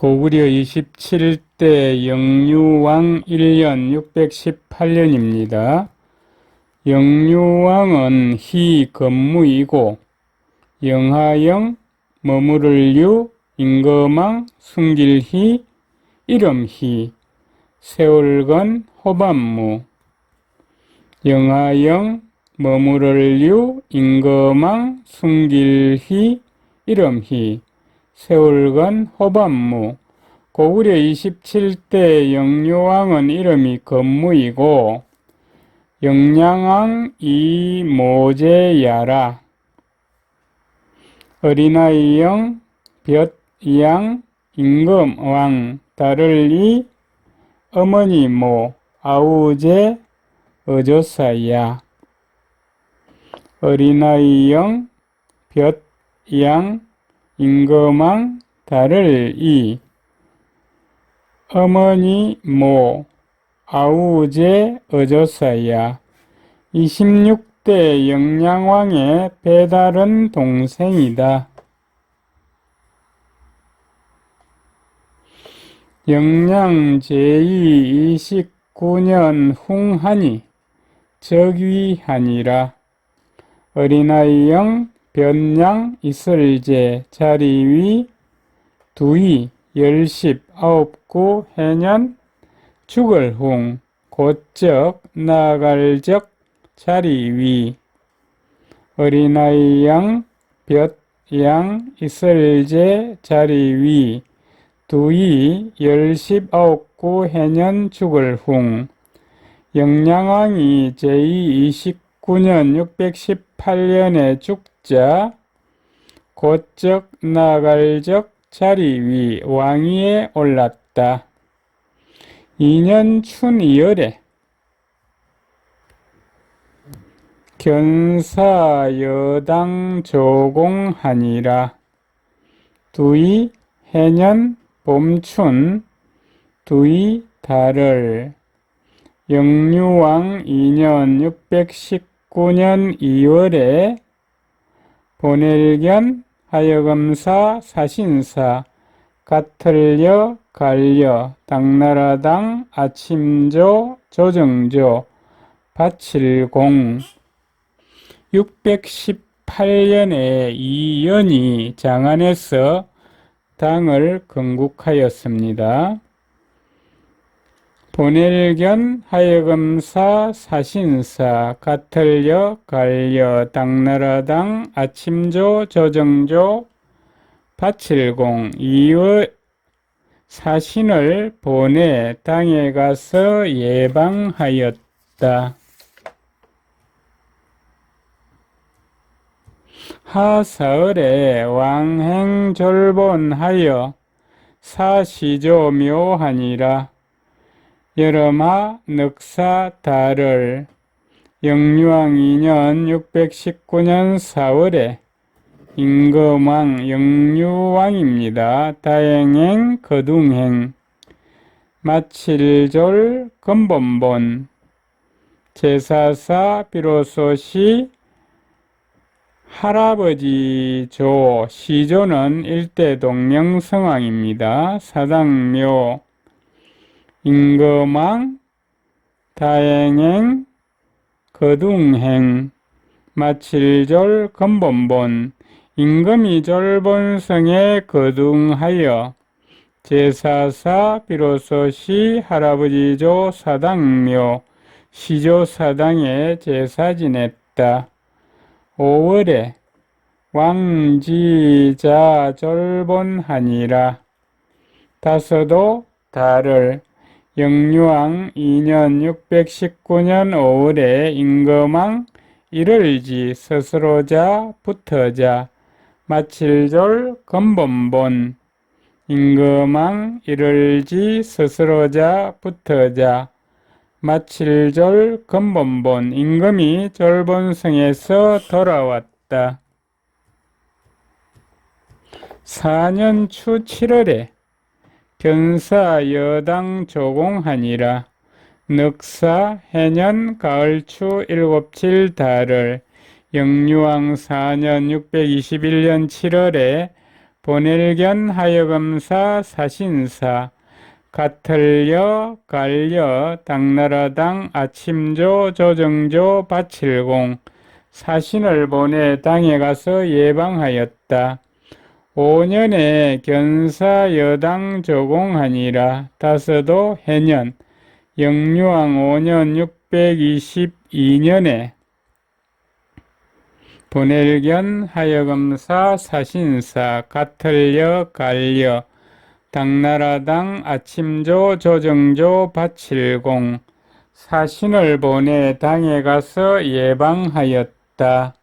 고구려 27대 영유왕 1년 618년입니다. 영유왕은 희 건무이고 영하영 머무를 유 임금왕 순길희 이름희 세월건 호반무 영하영 머무를 유 임금왕 순길희 이름희 세월건 호반무. 고구려 27대 영유왕은 이름이 건무이고 영양왕 이모제야라. 어린아이영 볕양 임금왕 달을이 어머니 모 아우제 어조사야. 어린아이영 볕양 임금왕 달을 이 어머니 모 아우제 어조사야 26대 영양왕의 배다른 동생이다. 영양 제2 29년 흥하니 적위하니라 어린아이영 변양 이슬제 자리위 두이 열십 아홉구 해년 죽을 흥 곧적 나갈적 자리위. 어린아이 양, 볕양, 이슬제, 자리위, 두이, 열십, 아홉구, 해년, 죽을 흥, 영양왕이 제2 29년 618년에 죽 자, 곧적, 나갈적, 자리 위, 왕위에 올랐다. 2년 춘이열에 견사 여당 조공하니라 두이 해년 봄춘 두이 달을 영유왕 2년 619년 2월에 보낼견 하여금사 사신사 가틀려 갈려 당나라당 아침조 조정조 바칠공 618년에 이연이 장안에서 당을 건국하였습니다. 보낼견 하여금사 사신사 가틀려 갈려 당나라당 아침조 조정조 바칠공 이의 사신을 보내 당에 가서 예방하였다. 하사을에 왕행졸본하여 사시조 묘하니라 여름하 늑사 달을 영유왕 2년 619년 4월에 임금왕 영유왕입니다. 다행행 거둥행 마칠졸 건본본 제사사 비로소시 할아버지 조 시조는 일대 동명성왕입니다. 사당묘 임금왕 다행행 거둥행 마칠졸 건본본 임금이 졸본성에 거둥하여 제사사 비로소시 할아버지조 사당묘 시조 사당에 제사 지냈다. 5월에 왕지자 졸본하니라. 다서도 달을 영유왕 2년 619년 5월에 임금왕 일월지 스스로자 붙어자 마칠졸 건본본 임금왕 일월지 스스로자 붙어자 마칠졸 건본본 임금이 졸본성에서 돌아왔다. 4년 추 7월에 견사 여당 조공하니라 늑사 해년 가을추 일곱칠 달을 영유왕 4년 621년 7월에 보낼견 하여금사 사신사 가틀려 갈려 당나라당 아침조 조정조 바칠공 사신을 보내 당에 가서 예방하였다. 5년에 견사 여당 조공하니라. 다서도 해년. 영유왕 5년 622년에 보낼견 하여금사 사신사 가틀려 갈려. 당나라당 아침조 조정조 바칠공. 사신을 보내 당에 가서 예방하였다.